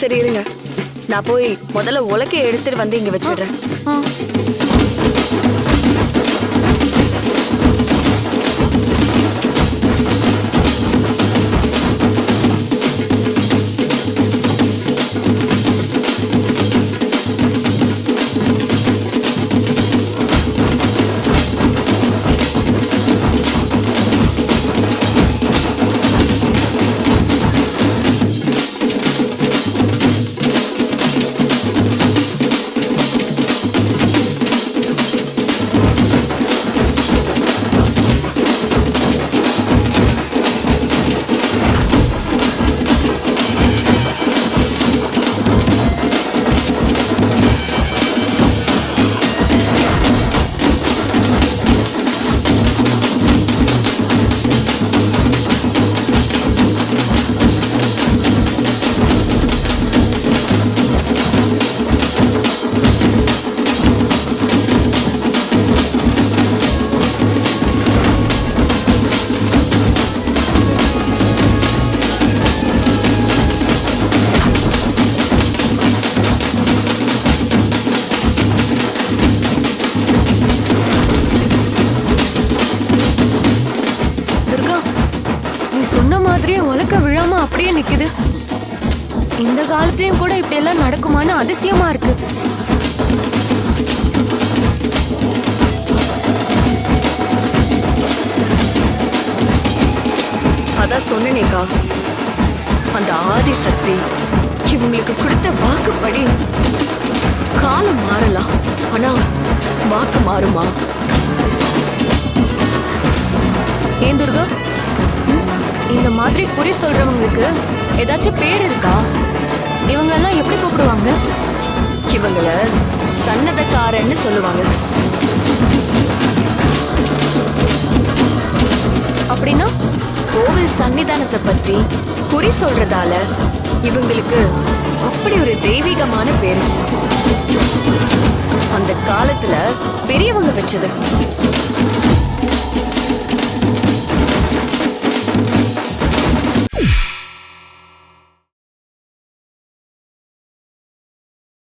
சரி இருங்க. நான் போய் முதல்ல உலக்கைய எடுத்துட்டு வந்து இங்க வச்சிடுறேன். அப்படியே உலக்க விழாம அப்படியே நிக்குது. இந்த காலத்துலயும் கூட இப்படி எல்லாம் நடக்குமான்னு அதிசயமா இருக்கு. அதான் சொன்னேனேக்கா அந்த ஆதி சக்தி இவங்களுக்கு கொடுத்த வாக்குப்படி. காலம் மாறலாம் ஆனா வாக்கு மாறுமா? இந்த குறி சொல்றவங்களுக்கு ஏதாச்சும் பேர் இருக்கா? இவங்க எல்லாம் எப்படி கூப்பிடுவாங்க? இவங்கள சன்னதக்காரன்னு சொல்லுவாங்க. அப்படின்னா கோவில் சன்னிதானத்தை பத்தி குறி சொல்றதால இவங்களுக்கு அப்படி ஒரு தெய்வீகமான பேரு. அந்த காலத்துல பெரியவங்க வச்சது.